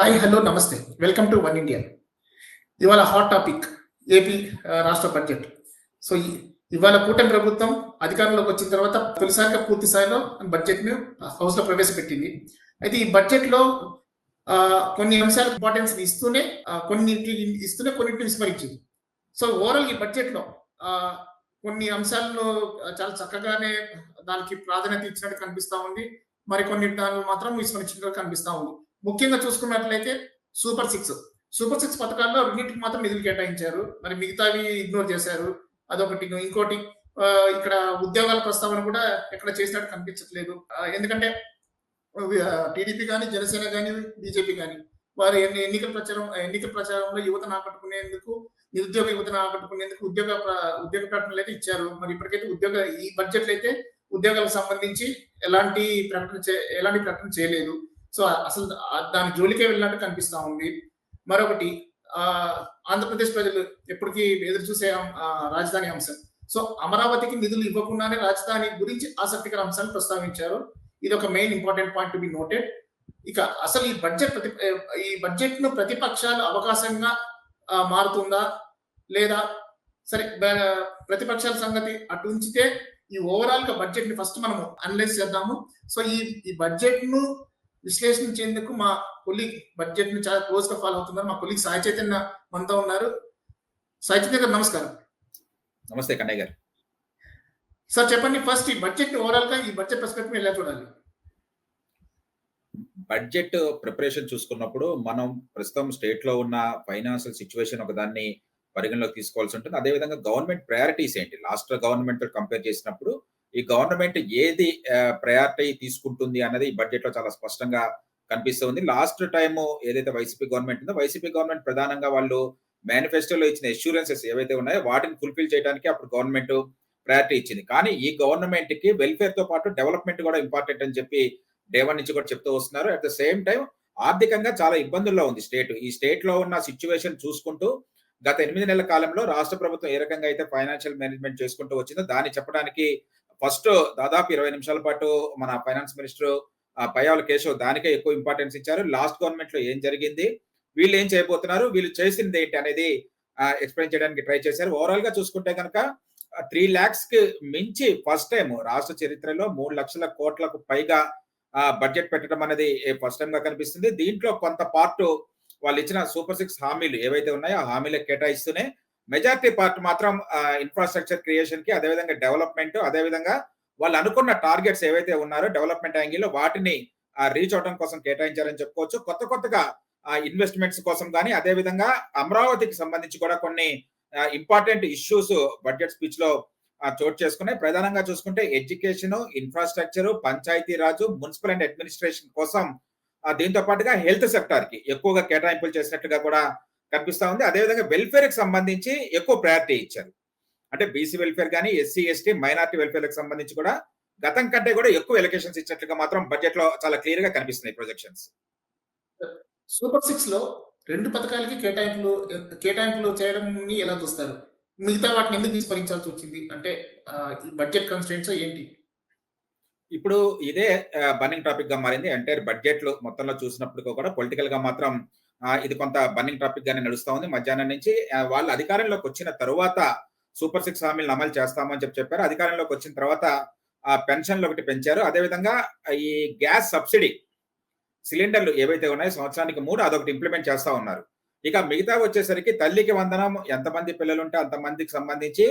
Hi hello namaste. Welcome to One India ఇవాళ hot topic AP రాష్ట్ర budget so ఇవాళ కూటమి ప్రభుత్వం అధికారంలోకి వచ్చిన తర్వాత తొలిసారిగా పూర్తి స్థాయిలో బడ్జెట్ను హౌస్లో ప్రవేశపెట్టింది. అయితే ఈ బడ్జెట్లో కొన్ని అంశాలకు ఇంపార్టెన్స్ ఇస్తూనే కొన్నింటిని ఇస్తూనే కొన్నింటిని విస్మరించింది. సో ఓవరాల్ ఈ బడ్జెట్లో కొన్ని అంశాలను చాలా చక్కగానే దానికి ప్రాధాన్యత ఇచ్చినట్టు కనిపిస్తా ఉంది. మరి కొన్ని దానిలో మాత్రం విస్మరించినట్టు కనిపిస్తా ఉంది. ముఖ్యంగా చూసుకున్నట్లయితే సూపర్ సిక్స్ సూపర్ సిక్స్ పథకాల్లో రెండింటికి మాత్రం నిధులు కేటాయించారు. మరి మిగతావి ఇగ్నోర్ చేశారు. అదొకటి. ఇంకోటి ఇక్కడ ఉద్యోగాల ప్రస్తావన కూడా ఎక్కడ చేసినట్టు కనిపించట్లేదు. ఎందుకంటే టీడీపీ కానీ జనసేన కానీ బీజేపీ కానీ వారు ఎన్ని ఎన్నికల ప్రచారం ఎన్నికల ప్రచారంలో యువతను ఆకట్టుకునేందుకు నిరుద్యోగ యువతను ఆకట్టుకునేందుకు ఉద్యోగ ఉద్యోగ ప్రకటనలు అయితే ఇచ్చారు. మరి ఇప్పటికైతే ఉద్యోగ ఈ బడ్జెట్లు అయితే ఉద్యోగాలకు సంబంధించి ఎలాంటి ప్రకటన చే- ఎలాంటి ప్రకటన చేయలేదు. సో అసలు దాని జోలికే వెళ్ళినట్టు కనిపిస్తూ ఉంది. మరొకటి ఆంధ్రప్రదేశ్ ప్రజలు ఎప్పటికీ ఎదురు చూసే రాజధాని అంశం. సో అమరావతికి నిధులు ఇవ్వకుండానే రాజధాని గురించి ఆసక్తికర అంశాన్ని ప్రస్తావించారు. ఇది ఒక main important point to be noted. ఇక అసలు ఈ బడ్జెట్ ప్రతి ఈ బడ్జెట్ను ప్రతిపక్షాలు అవకాశంగా మారుతుందా? లేదా? సరే ప్రతిపక్షాల సంగతి అటు ఉంచితే ఈ ఓవరాల్గా బడ్జెట్ని ఫస్ట్ మనము అనలైజ్ చేద్దాము. సో ఈ ఈ బడ్జెట్ను విశ్లేషించేందుకు మా కొలీగ్ బడ్జెట్ని చాలా క్లోజ్గా ఫాలో అవుతున్నారు. మా కొలీగ్ సాయి చైతన్య మనతో ఉన్నారు. సాయి చైతన్య గారు నమస్కారం. నమస్తే కన్నయ్య గారు. సార్ చెప్పండి ఫస్ట్ ఈ బడ్జెట్ ఓవరాల్గా ఈ బడ్జెట్ పర్స్పెక్టివ్ ఎలా చూడాలి? బడ్జెట్ ప్రిపరేషన్ చూసుకున్నప్పుడు మనం ప్రస్తుతం స్టేట్లో ఉన్న ఫైనాన్షియల్ సిచ్యువేషన్ ఒక దాన్ని పరిగణలోకి తీసుకోవాల్సి ఉంటుంది. అదేవిధంగా గవర్నమెంట్ ప్రయారిటీస్ ఏంటి? లాస్ట్ గవర్నమెంట్తో కంపేర్ చేసినప్పుడు ఈ గవర్నమెంట్ ఏది ప్రయారిటీ తీసుకుంటుంది అన్నది ఈ బడ్జెట్లో చాలా స్పష్టంగా కనిపిస్తుంది. లాస్ట్ టైం ఏదైతే వైసీపీ గవర్నమెంట్ ఉందో వైసీపీ గవర్నమెంట్ ప్రధానంగా వాళ్ళు మేనిఫెస్టోలో ఇచ్చిన ఎష్యూరెన్సెస్ ఏవైతే ఉన్నాయో వాటిని ఫుల్ఫిల్ చేయడానికి అప్పుడు గవర్నమెంట్ ప్రయారిటీ ఇచ్చింది. కానీ ఈ గవర్నమెంట్కి వెల్ఫేర్తో పాటు డెవలప్మెంట్ కూడా ఇంపార్టెంట్ అని చెప్పి డే వన్ నుంచి కూడా చెప్తూ వస్తున్నారు. అట్ ద సేమ్ టైం ఆర్థికంగా చాలా ఇబ్బందుల్లో ఉంది స్టేట్ ఈ స్టేట్లో ఉన్న సిచ్యువేషన్ చూసుకుంటూ గత ఎనిమిది నెలల కాలంలో రాష్ట్ర ప్రభుత్వం ఏ రకంగా అయితే ఫైనాన్షియల్ మేనేజ్మెంట్ చేసుకుంటూ వచ్చిందో దాన్ని చెప్పడానికి ఫస్ట్ దాదాపు ఇరవై నిమిషాల పాటు మన ఫైనాన్స్ మినిస్టర్ పయ్యావుల కేశవ్ దానికే ఎక్కువ ఇంపార్టెన్స్ ఇచ్చారు. లాస్ట్ గవర్నమెంట్లో ఏం జరిగింది? వీళ్ళు ఏం చేయబోతున్నారు? వీళ్ళు చేసింది ఏంటి అనేది ఎక్స్ప్లెయిన్ చేయడానికి ట్రై చేశారు. ఓవరాల్గా చూసుకుంటే కనుక త్రీ లాక్స్కి మించి ఫస్ట్ టైం రాష్ట్ర చరిత్రలో మూడు లక్షల కోట్లకు పైగా బడ్జెట్ పెట్టడం అనేది ఫస్ట్ టైం గా కనిపిస్తుంది. దీంట్లో కొంత పార్ట్ వాళ్ళు ఇచ్చిన సూపర్ సిక్స్ హామీలు ఏవైతే ఉన్నాయో ఆ హామీలకు కేటాయిస్తూనే మెజారిటీ పార్ట్ మాత్రం ఇన్ఫ్రాస్ట్రక్చర్ క్రియేషన్కి అదేవిధంగా డెవలప్మెంట్ అదేవిధంగా వాళ్ళు అనుకున్న టార్గెట్స్ ఏవైతే ఉన్నారో డెవలప్మెంట్ యాంగిల్ వాటిని రీచ్ అవడం కోసం కేటాయించారని చెప్పుకోవచ్చు. కొత్త కొత్తగా ఇన్వెస్ట్మెంట్స్ కోసం కానీ అదేవిధంగా అమరావతికి సంబంధించి కూడా కొన్ని ఇంపార్టెంట్ ఇష్యూస్ బడ్జెట్ స్పీచ్లో చోటు చేసుకున్నాయి ప్రధానంగా చూసుకుంటే education infrastructure panchayati raj municipal and administration కోసం దీంతో పాటుగా హెల్త్ సెక్టార్కి ఎక్కువగా కేటాయింపులు చేసినట్టుగా కూడా కనిపిస్తా ఉంది. అదేవిధంగా వెల్ఫేర్కి సంబంధించి ఎక్కువ ప్రయారిటీ ఇచ్చారు. అంటే బీసీ వెల్ఫేర్ కానీ ఎస్సీ ఎస్టీ మైనార్టీ వెల్ఫేర్కి సంబంధించి కూడా గతం కంటే కూడా ఎక్కువ ఎలకేషన్స్ ఇచ్చినట్లుగా మాత్రం బడ్జెట్లో చాలా క్లియర్గా కనిపిస్తున్నాయి ప్రొజెక్షన్స్ సూపర్ సిక్స్లో రెండు పథకాలకి కేటాయింపులు కేటాయింపులు చేయడం ఎలా చూస్తారు? మిగతా వాటిని ఎందుకు విస్మరించాల్సి వచ్చింది? అంటే బడ్జెట్ కన్స్టెంట్స్ ఏంటి? ఇప్పుడు ఇదే బర్నింగ్ టాపిక్గా మారింది. ఎంటైర్ బడ్జెట్లో మొత్తంలో చూసినప్పుడు కూడా పొలిటికల్గా మాత్రం ఇది కొంత బర్నింగ్ టాపిక్ గానే నడుస్తా ఉంది. మధ్యాహ్నం నుంచి వాళ్ళు అధికారంలోకి వచ్చిన తరువాత సూపర్ సిక్స్ హామీలను అమలు చేస్తామని చెప్పి చెప్పారు. అధికారంలోకి వచ్చిన తర్వాత ఆ పెన్షన్లు ఒకటి పెంచారు. అదేవిధంగా ఈ గ్యాస్ సబ్సిడీ సిలిండర్లు ఏవైతే ఉన్నాయో సంవత్సరానికి మూడు అదొకటి ఇంప్లిమెంట్ చేస్తా ఉన్నారు. ఇక మిగతా వచ్చేసరికి తల్లికి వందనం ఎంతమంది పిల్లలు ఉంటే అంతమందికి సంబంధించి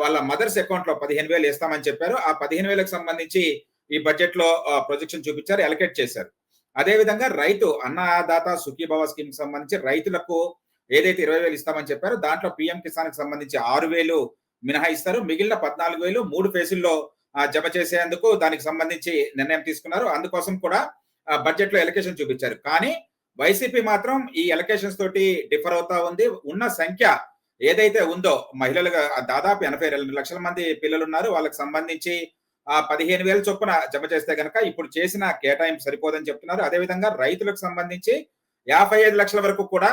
వాళ్ళ మదర్స్ అకౌంట్లో పదిహేను వేలు ఇస్తామని చెప్పారు. ఆ పదిహేను వేలకు సంబంధించి ఈ బడ్జెట్లో ప్రొజెక్షన్ చూపించారు ఎలకేట్ చేశారు. అదేవిధంగా రైతు అన్నదాత సుఖీభవ స్కీమ్కి సంబంధించి రైతులకు ఏదైతే ఇరవై వేలు ఇస్తామని చెప్పారో దాంట్లో పిఎం కిసాన్కి సంబంధించి ఆరు వేలు మినహాయిస్తారు. మిగిలిన పద్నాలుగు వేలు మూడు ఫేజుల్లో జమ చేసేందుకు దానికి సంబంధించి నిర్ణయం తీసుకున్నారు. అందుకోసం కూడా బడ్జెట్లో ఎలకేషన్ చూపించారు. కానీ వైసీపీ మాత్రం ఈ ఎలకేషన్స్ తోటి డిఫర్ అవుతా ఉంది. ఉన్న సంఖ్య ఏదైతే ఉందో మహిళలుగా దాదాపు ఎనభై రెండు లక్షల మంది పిల్లలు ఉన్నారు వాళ్ళకి సంబంధించి ఆ పదిహేను వేల చొప్పున జమ చేస్తే కనుక ఇప్పుడు చేసిన కేటాయింపు సరిపోదని చెప్తున్నారు. అదేవిధంగా రైతులకు సంబంధించి యాభై ఐదు లక్షల వరకు కూడా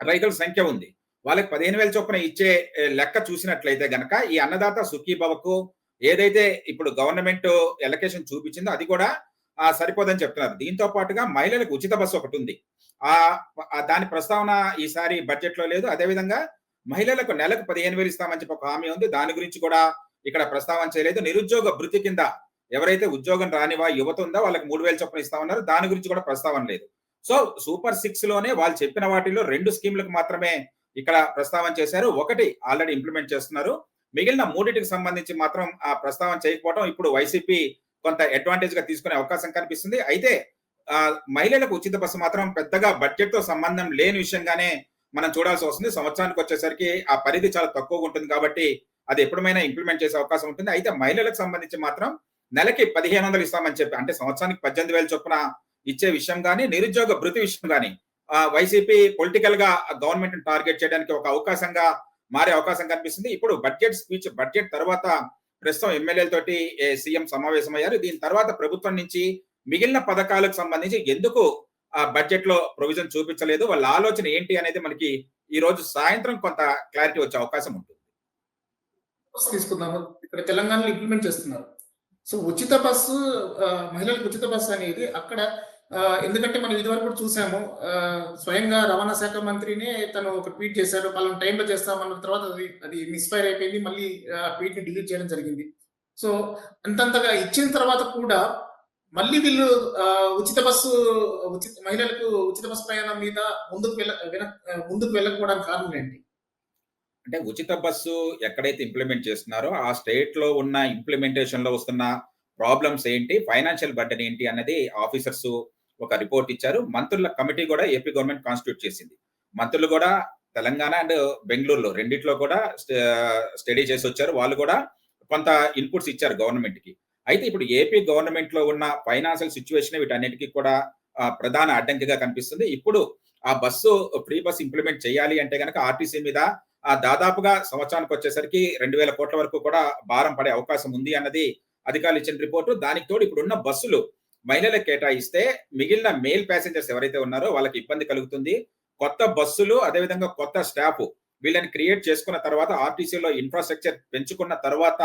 రైతుల సంఖ్య ఉంది. వాళ్ళకి పదిహేను వేల చొప్పున ఇచ్చే లెక్క చూసినట్లయితే గనక ఈ అన్నదాత సుఖీభవకు ఏదైతే ఇప్పుడు గవర్నమెంట్ ఎలకేషన్ చూపించిందో అది కూడా ఆ, సరిపోదని చెప్తున్నారు. దీంతో పాటుగా మహిళలకు ఉచిత బస్సు ఒకటి ఉంది. ఆ ఆ దాని ప్రస్తావన ఈసారి బడ్జెట్లో లేదు. అదేవిధంగా మహిళలకు నెలకు పదిహేను వేలు ఇస్తామని చెప్పి ఒక హామీ ఉంది. దాని గురించి కూడా ఇక్కడ ప్రస్తావన చేయలేదు. నిరుద్యోగ భృతి కింద ఎవరైతే ఉద్యోగం రానివా యువత ఉందో వాళ్ళకి మూడు వేలు చొప్పున ఇస్తామన్నారు దాని గురించి కూడా ప్రస్తావన లేదు. సో సూపర్ సిక్స్లోనే వాళ్ళు చెప్పిన వాటిలో రెండు స్కీమ్లకు మాత్రమే ఇక్కడ ప్రస్తావన చేశారు. ఒకటి ఆల్రెడీ ఇంప్లిమెంట్ చేస్తున్నారు. మిగిలిన మూడింటికి సంబంధించి మాత్రం ఆ ప్రస్తావన చేయకపోవడం ఇప్పుడు వైసీపీ కొంత అడ్వాంటేజ్గా తీసుకునే అవకాశం కనిపిస్తుంది. అయితే మహిళలకు ఉచిత బస్సు మాత్రం పెద్దగా బడ్జెట్తో సంబంధం లేని విషయంగానే మనం చూడాల్సి వస్తుంది. సంవత్సరానికి వచ్చేసరికి ఆ పరిధి చాలా తక్కువగా ఉంటుంది కాబట్టి అది ఎప్పుడైనా ఇంప్లిమెంట్ చేసే అవకాశం ఉంటుంది. అయితే మహిళలకు సంబంధించి మాత్రం నెలకి పదిహేను వందలు ఇస్తామని చెప్పి అంటే సంవత్సరానికి పద్దెనిమిది వేల చొప్పున ఇచ్చే విషయం కానీ నిరుద్యోగ భృతి విషయం కానీ వైసీపీ పొలిటికల్గా గవర్నమెంట్ టార్గెట్ చేయడానికి ఒక అవకాశంగా మారే అవకాశం కనిపిస్తుంది. ఇప్పుడు బడ్జెట్ స్పీచ్ బడ్జెట్ తర్వాత ప్రస్తుతం ఎమ్మెల్యేలతోటి ఏ, సీఎం సమావేశమయ్యారు. దీని తర్వాత ప్రభుత్వం నుంచి మిగిలిన పథకాలకు సంబంధించి ఎందుకు ఆ బడ్జెట్లో ప్రొవిజన్ చూపించలేదు? వాళ్ళ ఆలోచన ఏంటి అనేది మనకి ఈ రోజు సాయంత్రం కొంత క్లారిటీ వచ్చే అవకాశం ఉంటుంది. బస్సు తీసుకుందాము. ఇక్కడ తెలంగాణలో ఇంప్లిమెంట్ చేస్తున్నారు. సో ఉచిత బస్సు మహిళలకు ఉచిత బస్సు అనేది అక్కడ ఎందుకంటే మనం ఇదివరకు కూడా చూసాము స్వయంగా రవాణా శాఖ మంత్రినే తను ఒక ట్వీట్ చేశారు పలానా టైంలో చేస్తామన్న తర్వాత అది అది మిస్ఫైర్ అయిపోయింది మళ్ళీ ఆ ట్వీట్ని డిలీట్ చేయడం జరిగింది. సో అంతంతగా ఇచ్చిన తర్వాత కూడా మళ్ళీ వీళ్ళు ఉచిత బస్సు ఉచిత మహిళలకు ఉచిత బస్సు ప్రయాణం మీద ముందుకు వెళ్ళ వెనక్ ముందుకు వెళ్ళకపోవడానికి కారణం ఏంటి? అంటే ఉచిత బస్సు ఎక్కడైతే ఇంప్లిమెంట్ చేస్తున్నారో ఆ స్టేట్లో ఉన్న ఇంప్లిమెంటేషన్లో వస్తున్న ప్రాబ్లమ్స్ ఏంటి ఫైనాన్షియల్ బర్డెన్ ఏంటి అన్నది ఆఫీసర్స్ ఒక రిపోర్ట్ ఇచ్చారు. మంత్రుల కమిటీ కూడా ఏపీ గవర్నమెంట్ కాన్స్టిట్యూట్ చేసింది. మంత్రులు కూడా తెలంగాణ అండ్ బెంగళూరులో రెండిట్లో కూడా స్టడీ చేసి వచ్చారు. వాళ్ళు కూడా కొంత ఇన్పుట్స్ ఇచ్చారు గవర్నమెంట్కి. అయితే ఇప్పుడు ఏపీ గవర్నమెంట్లో ఉన్న ఫైనాన్షియల్ సిచ్యువేషన్ వీటన్నిటికీ కూడా ప్రధాన అడ్డంకిగా కనిపిస్తుంది. ఇప్పుడు ఆ బస్సు ఫ్రీ బస్ ఇంప్లిమెంట్ చేయాలి అంటే కనుక ఆర్టీసీ మీద ఆ దాదాపుగా సంవత్సరానికి వచ్చేసరికి రెండు వేల కోట్ల వరకు కూడా భారం పడే అవకాశం ఉంది అన్నది అధికారులు ఇచ్చిన రిపోర్టు. దానికి తోడు ఇప్పుడున్న బస్సులు మహిళలకు కేటాయిస్తే మిగిలిన మేల్ ప్యాసింజర్స్ ఎవరైతే ఉన్నారో వాళ్ళకి ఇబ్బంది కలుగుతుంది. కొత్త బస్సులు అదేవిధంగా కొత్త స్టాఫ్ వీళ్ళని క్రియేట్ చేసుకున్న తర్వాత ఆర్టీసీలో ఇన్ఫ్రాస్ట్రక్చర్ పెంచుకున్న తర్వాత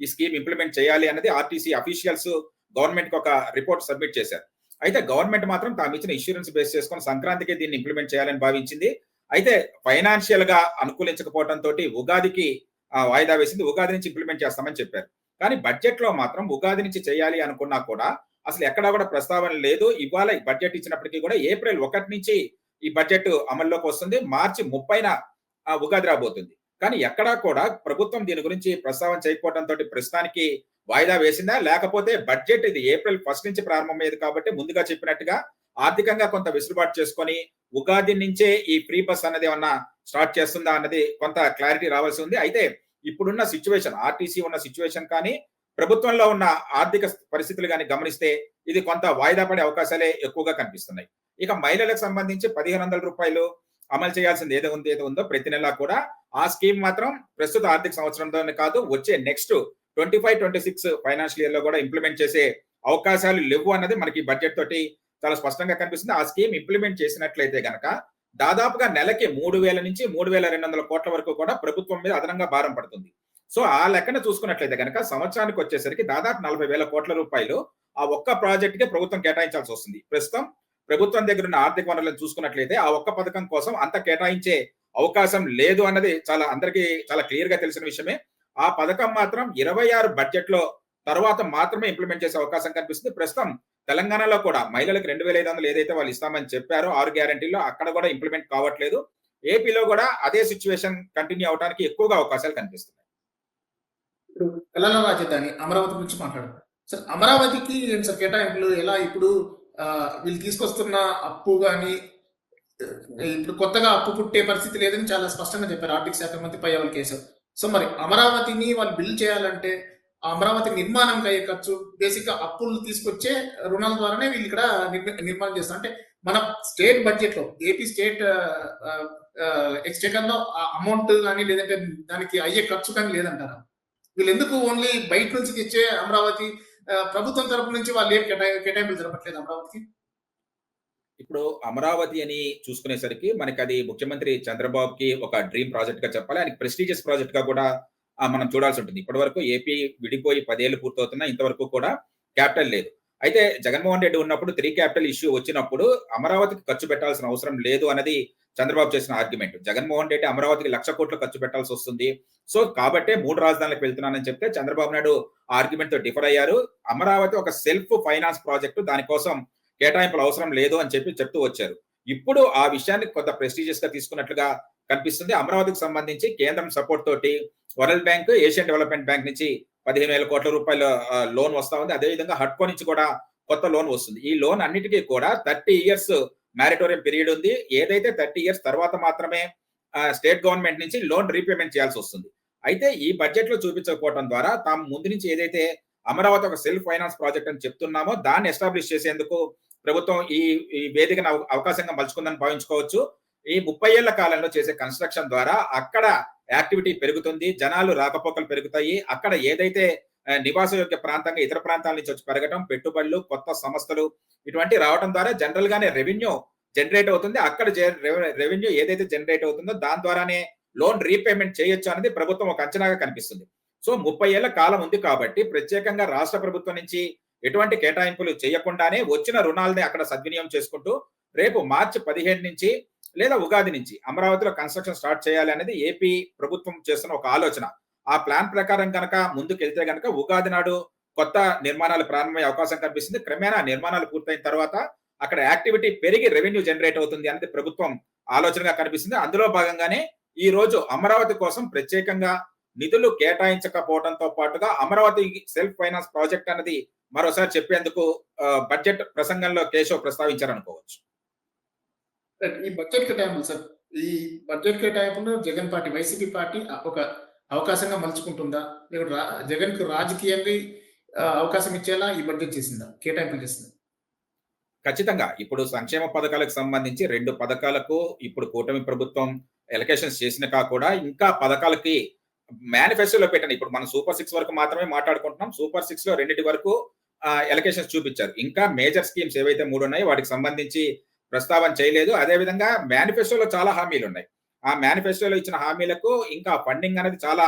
ఈ స్కీమ్ ఇంప్లిమెంట్ చేయాలి అన్నది ఆర్టీసీ అఫీషియల్స్ గవర్నమెంట్కి ఒక రిపోర్ట్ సబ్మిట్ చేశారు. అయితే గవర్నమెంట్ మాత్రం తాము ఇచ్చిన ఇన్సూరెన్స్ బేస్ చేసుకుని సంక్రాంతికి దీన్ని ఇంప్లిమెంట్ చేయాలని భావించింది. అయితే ఫైనాన్షియల్గా అనుకూలించకపోవడంతో తోటి ఉగాదికి వాయిదా వేసింది. ఉగాది నుంచి ఇంప్లిమెంట్ చేస్తామని చెప్పారు. కానీ బడ్జెట్లో మాత్రం ఉగాది నుంచి చేయాలి అనుకున్నా కూడా అసలు ఎక్కడా కూడా ప్రస్తావన లేదు. ఇవాళ ఈ బడ్జెట్ ఇచ్చినప్పటికీ కూడా ఏప్రిల్ ఒకటి నుంచి ఈ బడ్జెట్ అమల్లోకి వస్తుంది. మార్చి ముప్పైన ఉగాది రాబోతుంది. కానీ ఎక్కడా కూడా ప్రభుత్వం దీని గురించి ప్రస్తావన చేయకపోవడంతో తోటి ప్రస్తుతానికి వాయిదా వేసిందా? లేకపోతే బడ్జెట్ ఇది ఏప్రిల్ ఫస్ట్ నుంచి ప్రారంభమయ్యేది కాబట్టి ముందుగా చెప్పినట్టుగా ఆర్థికంగా కొంత వెసులుబాటు చేసుకొని ఉగాది నుంచే ఈ ఫ్రీ బస్ అన్నది ఏమన్నా స్టార్ట్ చేస్తుందా అన్నది కొంత క్లారిటీ రావాల్సి ఉంది. అయితే ఇప్పుడున్న సిచ్యువేషన్ ఆర్టీసీ ఉన్న సిచ్యువేషన్ కానీ ప్రభుత్వంలో ఉన్న ఆర్థిక పరిస్థితులు కానీ గమనిస్తే ఇది కొంత వాయిదా పడే అవకాశాలే ఎక్కువగా కనిపిస్తున్నాయి. ఇక మహిళలకు సంబంధించి పదిహేను వందల రూపాయలు అమలు చేయాల్సింది ఏదో ఉంది ఏదో ఉందో ప్రతి నెలా కూడా ఆ స్కీమ్ మాత్రం ప్రస్తుత ఆర్థిక సంవత్సరంలోనే కాదు వచ్చే next twenty five twenty six financial ఇయర్లో కూడా ఇంప్లిమెంట్ చేసే అవకాశాలు లేవు అన్నది మనకి బడ్జెట్ తోటి చాలా స్పష్టంగా కనిపిస్తుంది. ఆ స్కీమ్ ఇంప్లిమెంట్ చేసినట్లయితే గనక దాదాపుగా నెలకి మూడు వేల నుంచి మూడు వేల రెండు వందల కోట్ల వరకు కూడా ప్రభుత్వం మీద అదనంగా భారం పడుతుంది. సో ఆ లెక్కన చూసుకున్నట్లయితే గనక సంవత్సరానికి వచ్చేసరికి దాదాపు నలభై వేల కోట్ల రూపాయలు ఆ ఒక్క ప్రాజెక్ట్కి ప్రభుత్వం కేటాయించాల్సి వస్తుంది. ప్రస్తుతం ప్రభుత్వం దగ్గర ఉన్న ఆర్థిక వనరులను చూసుకున్నట్లయితే ఆ ఒక్క పథకం కోసం అంత కేటాయించే అవకాశం లేదు అన్నది చాలా అందరికీ చాలా క్లియర్గా తెలిసిన విషయమే. ఆ పథకం మాత్రం ఇరవై ఆరు బడ్జెట్లో తర్వాత మాత్రమే ఇంప్లిమెంట్ చేసే అవకాశం కనిపిస్తుంది. ప్రస్తుతం తెలంగాణలో కూడా మహిళలకు రెండు వేల ఐదు వందలు ఏదైతే వాళ్ళు ఇస్తామని చెప్పారో ఆరు గ్యారంటీలో అక్కడ కూడా ఇంప్లిమెంట్ కావట్లేదు. ఏపీలో కూడా అదే సిచ్యువేషన్ కంటిన్యూ అవడానికి ఎక్కువగా అవకాశాలు కనిపిస్తున్నాయి. ఇప్పుడు తెలంగాణ రాజధాని అమరావతి గురించి మాట్లాడారు సార్ అమరావతికి సార్ కేటాయింపులు ఎలా ఇప్పుడు వీళ్ళు తీసుకొస్తున్న అప్పు కానీ ఇప్పుడు కొత్తగా అప్పు పుట్టే పరిస్థితి లేదని చాలా స్పష్టంగా చెప్పారు. ఆర్థిక శాఖ మంత్రి పయ్యవల్ కేశవ్. సో మరి అమరావతిని వాళ్ళు బిల్డ్ చేయాలంటే అమరావతి నిర్మాణంకి అయ్యే ఖర్చు బేసిక్గా అప్పులు తీసుకొచ్చే రుణాల ద్వారానే వీళ్ళు ఇక్కడ నిర్మాణం చేస్తారు. అంటే మన స్టేట్ బడ్జెట్లో ఏపీ స్టేట్ ఎక్స్టేకర్లో అమౌంట్ కానీ లేదంటే దానికి అయ్యే ఖర్చు కానీ లేదంటారా? వీళ్ళు ఎందుకు ఓన్లీ బయట నుంచి తెచ్చే అమరావతి ప్రభుత్వం తరపు నుంచి వాళ్ళు ఏం కేటాయి కేటాయింపులు జరపట్లేదు అమరావతికి? ఇప్పుడు అమరావతి అని చూసుకునేసరికి మనకి అది ముఖ్యమంత్రి చంద్రబాబుకి ఒక డ్రీమ్ ప్రాజెక్ట్గా చెప్పాలి. ఆయనకి ప్రెస్టీజియస్ ప్రాజెక్ట్గా కూడా మనం చూడాల్సి ఉంటుంది. ఇప్పటి వరకు ఏపీ విడిపోయి పదేళ్ళు పూర్తవుతున్నా ఇంతవరకు కూడా క్యాపిటల్ లేదు. అయితే జగన్మోహన్ రెడ్డి ఉన్నప్పుడు త్రీ క్యాపిటల్ ఇష్యూ వచ్చినప్పుడు అమరావతికి ఖర్చు పెట్టాల్సిన అవసరం లేదు అనేది చంద్రబాబు చేసిన ఆర్గ్యుమెంట్. జగన్మోహన్ రెడ్డి అమరావతికి లక్ష కోట్లు ఖర్చు పెట్టాల్సి వస్తుంది. సో కాబట్టే మూడు రాజధానులకు వెళ్తున్నానని చెప్తే చంద్రబాబు నాయుడు ఆర్గ్యుమెంట్తో డిఫర్ అయ్యారు. అమరావతి ఒక సెల్ఫ్ ఫైనాన్స్ ప్రాజెక్టు దానికోసం కేటాయింపులు అవసరం లేదు అని చెప్పి చెప్తూ వచ్చారు. ఇప్పుడు ఆ విషయాన్ని కొంత ప్రెస్టీజియస్గా తీసుకున్నట్లుగా కనిపిస్తుంది. అమరావతికి సంబంధించి కేంద్రం సపోర్ట్ తోటి World Bank Asian Development Bank నుంచి పదిహేను వేల కోట్ల రూపాయల లోన్ వస్తా ఉంది. అదేవిధంగా హట్కో నుంచి కూడా కొత్త లోన్ వస్తుంది. ఈ లోన్ అన్నిటికీ కూడా థర్టీ ఇయర్స్ మ్యారిటోరియం పీరియడ్ ఉంది. ఏదైతే థర్టీ ఇయర్స్ తర్వాత మాత్రమే స్టేట్ గవర్నమెంట్ నుంచి లోన్ రీపేమెంట్ చేయాల్సి వస్తుంది. అయితే ఈ బడ్జెట్లో చూపించకపోవడం ద్వారా తాము ముందు నుంచి ఏదైతే అమరావతి ఒక సెల్ఫ్ ఫైనాన్స్ ప్రాజెక్ట్ అని చెప్తున్నామో దాన్ని ఎస్టాబ్లిష్ చేసేందుకు ప్రభుత్వం ఈ ఈ వేదికను అవకాశంగా మలుచుకుందని భావించుకోవచ్చు. ఈ ముప్పై ఏళ్ళ కాలంలో చేసే కన్స్ట్రక్షన్ ద్వారా అక్కడ యాక్టివిటీ పెరుగుతుంది జనాలు రాకపోకలు పెరుగుతాయి. అక్కడ ఏదైతే నివాస యోగ్య ప్రాంతంగా ఇతర ప్రాంతాల నుంచి వచ్చి పెరగటం పెట్టుబడులు కొత్త సంస్థలు ఇటువంటి రావడం ద్వారా జనరల్ గానే రెవెన్యూ జనరేట్ అవుతుంది. అక్కడ రెవెన్యూ ఏదైతే జనరేట్ అవుతుందో దాని ద్వారానే లోన్ రీపేమెంట్ చేయొచ్చు అనేది ప్రభుత్వం ఒక అంచనాగా కనిపిస్తుంది. సో ముప్పై ఏళ్ళ కాలం ఉంది కాబట్టి ప్రత్యేకంగా రాష్ట్ర ప్రభుత్వం నుంచి ఎటువంటి కేటాయింపులు చేయకుండానే వచ్చిన రుణాలని అక్కడ సద్వినియోగం చేసుకుంటూ రేపు మార్చి పదిహేడు నుంచి లేదా ఉగాది నుంచి అమరావతిలో కన్స్ట్రక్షన్ స్టార్ట్ చేయాలి అనేది ఏపీ ప్రభుత్వం చేస్తున్న ఒక ఆలోచన. ఆ ప్లాన్ ప్రకారం కనుక ముందుకెళ్తే కనుక ఉగాది నాడు కొత్త నిర్మాణాలు ప్రారంభమయ్యే అవకాశం కనిపిస్తుంది. క్రమేణా నిర్మాణాలు పూర్తయిన తర్వాత అక్కడ యాక్టివిటీ పెరిగి రెవెన్యూ జనరేట్ అవుతుంది అనేది ప్రభుత్వం ఆలోచనగా కనిపిస్తుంది. అందులో భాగంగానే ఈ రోజు అమరావతి కోసం ప్రత్యేకంగా నిధులు కేటాయించకపోవడంతో పాటుగా అమరావతి సెల్ఫ్ ఫైనాన్స్ ప్రాజెక్ట్ అనేది మరోసారి చెప్పేందుకు బడ్జెట్ ప్రసంగంలో కేశవ్ ప్రస్తావించారనుకోవచ్చు. ఈ బడ్జెట్ కేటాయింపులు సార్ ఈ బడ్జెట్ కేటాయింపులు జగన్ పార్టీ వైసీపీ పార్టీ ఒక అవకాశంగా మలుచుకుంటుందా? లేదా జగన్కు రాజకీయంగా అవకాశం ఇచ్చేలా ఈ బడ్జెట్ చేసిందా? కేటాయింపులు చేసిందా? ఖచ్చితంగా. ఇప్పుడు సంక్షేమ పథకాలకు సంబంధించి రెండు పథకాలకు ఇప్పుడు కూటమి ప్రభుత్వం ఎలకేషన్స్ చేసిన కూడా ఇంకా పథకాలకి మేనిఫెస్టోలో పెట్టండి. ఇప్పుడు మనం సూపర్ సిక్స్ వరకు మాత్రమే మాట్లాడుకుంటున్నాం. సూపర్ సిక్స్లో రెండింటి వరకు ఎలకేషన్స్ చూపించారు. ఇంకా మేజర్ స్కీమ్స్ ఏవైతే మూడు ఉన్నాయో వాటికి సంబంధించి ప్రస్తావన చేయలేదు. అదే విధంగా మేనిఫెస్టోలో చాలా హామీలు ఉన్నాయి. ఆ మేనిఫెస్టోలో ఇచ్చిన హామీలకు ఇంకా ఫండింగ్ అనేది చాలా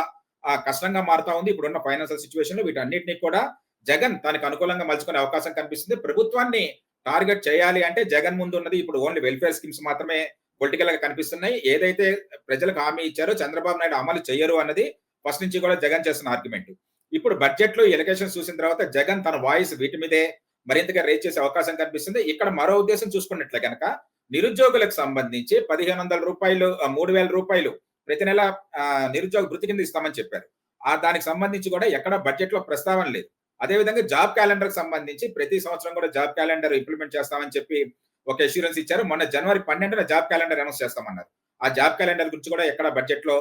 కష్టంగా మారుతా ఉంది. ఇప్పుడున్న ఫైనాన్షియల్ సిచ్యువేషన్లో వీటన్నిటిని కూడా జగన్ తనకు అనుకూలంగా మలుచుకునే అవకాశం కనిపిస్తుంది. ప్రభుత్వాన్ని టార్గెట్ చేయాలి అంటే జగన్ ముందు ఉన్నది ఇప్పుడు ఓన్లీ వెల్ఫేర్ స్కీమ్స్ మాత్రమే పొలిటికల్గా కనిపిస్తున్నాయి. ఏదైతే ప్రజలకు హామీ ఇచ్చారో చంద్రబాబు నాయుడు అమలు చేయరు అన్నది ఫస్ట్ నుంచి కూడా జగన్ చేస్తున్న ఆర్గ్యుమెంట్. ఇప్పుడు బడ్జెట్లో ఎలక్షన్స్ చూసిన తర్వాత జగన్ తన వాయిస్ వీటి మీదే మరింతగా రేజ్ చేసే అవకాశం కనిపిస్తుంది. ఇక్కడ మరో ఉద్దేశం చూసుకున్నట్లే కనుక నిరుద్యోగులకు సంబంధించి పదిహేను వందల రూపాయలు మూడు వేల రూపాయలు ప్రతి నెల ఆ, నిరుద్యోగ భృతి కింద ఇస్తామని చెప్పారు. ఆ దానికి సంబంధించి కూడా ఎక్కడ బడ్జెట్లో ప్రస్తావన లేదు. అదేవిధంగా జాబ్ క్యాలెండర్కి సంబంధించి ప్రతి సంవత్సరం కూడా జాబ్ క్యాలెండర్ ఇంప్లిమెంట్ చేస్తామని చెప్పి ఒక అష్యూరెన్స్ ఇచ్చారు. మొన్న జనవరి పన్నెండున జాబ్ క్యాలెండర్ అనౌన్స్ చేస్తామన్నారు. ఆ జాబ్ క్యాలెండర్ గురించి కూడా ఎక్కడ బడ్జెట్లో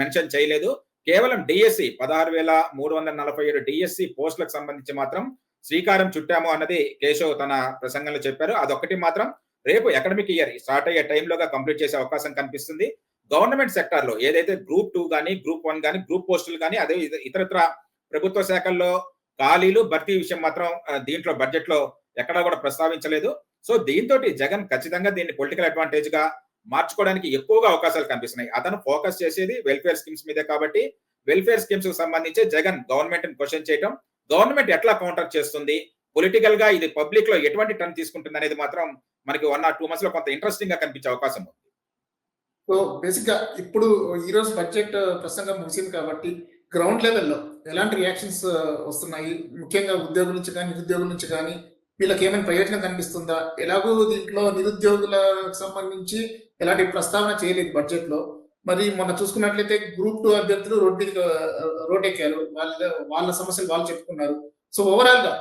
మెన్షన్ చేయలేదు. కేవలం డిఎస్సి పదహారు వేల మూడు వందల నలభై ఏడు డిఎస్సి పోస్టులకు సంబంధించి మాత్రం శ్రీకారం చుట్టాము అన్నది కేశవ్ తన ప్రసంగంలో చెప్పారు. అదొకటి మాత్రం రేపు అకాడమిక్ ఇయర్ స్టార్ట్ అయ్యే టైంలోగా కంప్లీట్ చేసే అవకాశం కనిపిస్తుంది. గవర్నమెంట్ సెక్టార్లో ఏదైతే గ్రూప్ టూ గానీ గ్రూప్ వన్ కానీ గ్రూప్ పోస్టులు కానీ అదే ఇతరత్ర ప్రభుత్వ శాఖల్లో ఖాళీలు భర్తీ విషయం మాత్రం దీంట్లో బడ్జెట్లో ఎక్కడా కూడా ప్రస్తావించలేదు. సో దీంతో జగన్ ఖచ్చితంగా దీన్ని పొలిటికల్ అడ్వాంటేజ్గా మార్చుకోవడానికి ఎక్కువగా అవకాశాలు కనిపిస్తున్నాయి. అతను ఫోకస్ చేసేది వెల్ఫేర్ స్కీమ్స్ మీదే కాబట్టి వెల్ఫేర్ స్కీమ్స్కు సంబంధించి జగన్ గవర్నమెంట్ క్వశ్చన్ చేయడం గవర్నమెంట్ ఎట్లా కౌంటర్ చేస్తుంది? పొలిటికల్గా ఇది పబ్లిక్లో ఎటువంటి టర్న్ తీసుకుంటుంది అనేది మాత్రం మనకి వన్ ఆర్ టూ మంత్స్లో కొంత ఇంట్రెస్టింగ్గా కనిపించే అవకాశం ఉంది. సో బేసిక్గా ఇప్పుడు ఈ రోజు బడ్జెట్ uh, ప్రసంగం ముగిసింది కాబట్టి గ్రౌండ్ లెవెల్లో ఎలాంటి రియాక్షన్స్ uh, వస్తున్నాయి? ముఖ్యంగా ఉద్యోగుల నుంచి కానీ నిరుద్యోగుల నుంచి కానీ వీళ్ళకి ఏమైనా ప్రయోజనం కనిపిస్తుందా? ఎలాగో దీంట్లో నిరుద్యోగులకు సంబంధించి ఎలాంటి ప్రస్తావన చేయలేదు బడ్జెట్లో. మరి మొన్న చూసుకున్నట్లయితే గ్రూప్ టూ అభ్యర్థులు రోడ్డు రోడ్ ఎక్కారు. వాళ్ళ వాళ్ళ సమస్యలు వాళ్ళు చెప్పుకున్నారు. సో ఓవరాల్గా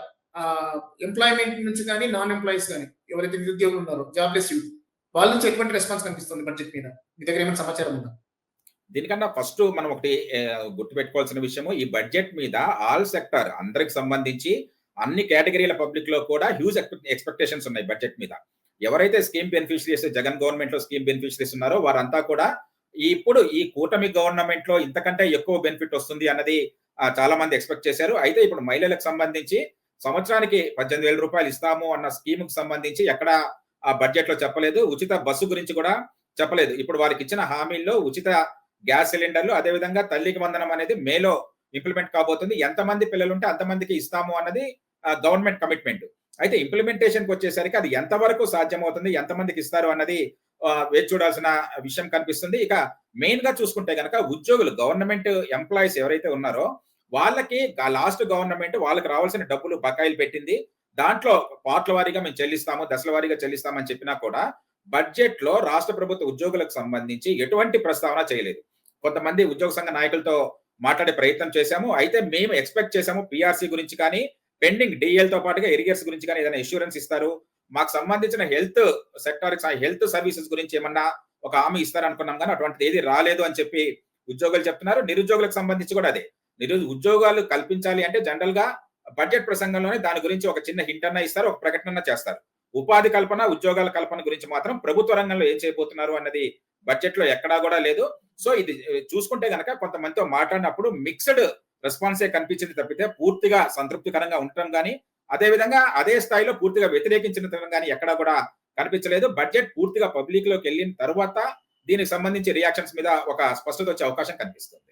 ఎంప్లాయ్మెంట్ నుంచి కానీ నాన్ ఎంప్లాయీస్ కానీ ఎవరైతే నిరుద్యోగులు ఉన్నారో జాబ్లెస్ యూత్ వాళ్ళ నుంచి ఎటువంటి రెస్పాన్స్ కనిపిస్తుంది బడ్జెట్ మీద? మీ దగ్గర ఏమైనా సమాచారం ఉందా? దీనికన్నా ఫస్ట్ మనం ఒకటి గుర్తుపెట్టుకోవాల్సిన విషయము ఈ బడ్జెట్ మీద ఆల్ సెక్టర్ అందరికి సంబంధించి అన్ని కేటగిరీల పబ్లిక్లో కూడా హ్యూజ్ ఎక్స్పెక్టేషన్స్ ఉన్నాయి బడ్జెట్ మీద. ఎవరైతే స్కీమ్ బెనిఫిషరీస్ జగన్ గవర్నమెంట్లో స్కీమ్ బెనిఫిషరీస్ ఉన్నారో వారంతా కూడా ఇప్పుడు ఈ కూటమి గవర్నమెంట్లో ఇంతకంటే ఎక్కువ బెనిఫిట్ వస్తుంది అన్నది చాలా మంది ఎక్స్పెక్ట్ చేశారు. అయితే ఇప్పుడు మహిళలకు సంబంధించి సంవత్సరానికి పద్దెనిమిది వేల రూపాయలు ఇస్తాము అన్న స్కీమ్కు సంబంధించి ఎక్కడ ఆ బడ్జెట్లో చెప్పలేదు. ఉచిత బస్సు గురించి కూడా చెప్పలేదు. ఇప్పుడు వారికి ఇచ్చిన హామీల్లో ఉచిత గ్యాస్ సిలిండర్లు అదేవిధంగా తల్లికి వందనం అనేది మేలో ఇంప్లిమెంట్ కాబోతుంది. ఎంతమంది పిల్లలు ఉంటే అంతమందికి ఇస్తాము అన్నది గవర్నమెంట్ కమిట్మెంట్. అయితే ఇంప్లిమెంటేషన్కి వచ్చేసరికి అది ఎంతవరకు సాధ్యమవుతుంది ఎంతమందికి ఇస్తారు అన్నది వేచి చూడాల్సిన విషయం కనిపిస్తుంది. ఇక మెయిన్గా చూసుకుంటే కనుక ఉద్యోగులు గవర్నమెంట్ ఎంప్లాయీస్ ఎవరైతే ఉన్నారో వాళ్ళకి లాస్ట్ గవర్నమెంట్ వాళ్ళకి రావాల్సిన డబ్బులు బకాయిలు పెట్టింది. దాంట్లో పార్ట్ల వారీగా మేము చెల్లిస్తాము దశల వారీగా చెల్లిస్తామని చెప్పినా కూడా బడ్జెట్లో రాష్ట్ర ప్రభుత్వ ఉద్యోగులకు సంబంధించి ఎటువంటి ప్రస్తావన చేయలేదు. కొంతమంది ఉద్యోగ సంఘ నాయకులతో మాట్లాడే ప్రయత్నం చేశాము. అయితే మేము ఎక్స్పెక్ట్ చేశాము పిఆర్సీ గురించి కానీ పెండింగ్ డిఎల్తో పాటుగా ఎరిగర్స్ గురించి కానీ ఏదైనా ఇన్సూరెన్స్ ఇస్తారు. మాకు సంబంధించిన హెల్త్ సెక్టార్ హెల్త్ సర్వీసెస్ గురించి ఏమన్నా ఒక హామీ ఇస్తారనుకున్నాం కానీ అటువంటిది ఏది రాలేదు అని చెప్పి ఉద్యోగులు చెప్తున్నారు. నిరుద్యోగులకు సంబంధించి కూడా అదే. నిరు ఉద్యోగాలు కల్పించాలి అంటే జనరల్గా బడ్జెట్ ప్రసంగంలోనే దాని గురించి ఒక చిన్న హింట్ అన్న ఇస్తారు ఒక ప్రకటన చేస్తారు. ఉపాధి కల్పన ఉద్యోగాల కల్పన గురించి మాత్రం ప్రభుత్వ రంగంలో ఏం చేయబోతున్నారు అన్నది బడ్జెట్లో ఎక్కడా కూడా లేదు. సో ఇది చూసుకుంటే గనక కొంతమందితో మాట్లాడినప్పుడు మిక్స్డ్ రెస్పాన్సే కనిపించింది తప్పితే పూర్తిగా సంతృప్తికరంగా ఉండటం కానీ అదే విధంగా అదే స్థాయిలో పూర్తిగా వ్యతిరేకించడం కానీ ఎక్కడా కూడా కనిపించలేదు. బడ్జెట్ పూర్తిగా పబ్లిక్లోకి వెళ్ళిన తర్వాత దీనికి సంబంధించి రియాక్షన్స్ మీద ఒక స్పష్టత వచ్చే అవకాశం కనిపిస్తుంది.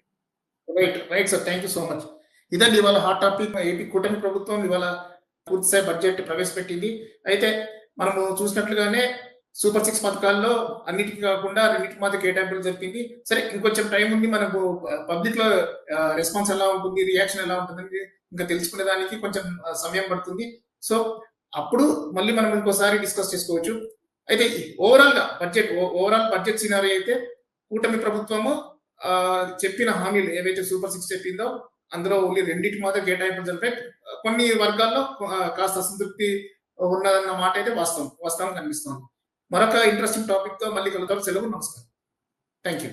Right right sir thank you so much ఇదండి ఇవాళ హాట్ టాపిక్ ఏపీ కూటమి ప్రభుత్వం ఇవాళ పూర్తిస్థాయి బడ్జెట్ ప్రవేశపెట్టింది. అయితే మనము చూసినట్లుగానే సూపర్ సిక్స్ పథకాల్లో అన్నిటికీ కాకుండా రెండింటి మాత్రం కేటాయింపులు జరిపింది. సరే ఇంకొంచెం టైం ఉంది. మనకు పబ్లిక్లో రెస్పాన్స్ ఎలా ఉంటుంది? రియాక్షన్ ఎలా ఉంటుంది ఇంకా తెలుసుకునే దానికి కొంచెం సమయం పడుతుంది. సో అప్పుడు మళ్ళీ మనం ఇంకోసారి డిస్కస్ చేసుకోవచ్చు. అయితే ఓవరాల్గా బడ్జెట్ ఓవరాల్ బడ్జెట్ సినారీ అయితే కూటమి ప్రభుత్వము చెప్పిన హామీలు ఏవైతే సూపర్ సిక్స్ చెప్పిందో అందులో ఓన్లీ రెండింటి మాత్రం కేటాయింపులు జరిపే కొన్ని వర్గాల్లో కాస్త అసంతృప్తి ఉన్నదన్న మాట అయితే వాస్తవం వాస్తవం కనిపిస్తుంది. మరొక ఇంట్రెస్టింగ్ టాపిక్తో మళ్ళీ కలుగుతాం సెలవు నమస్కారం. Thank you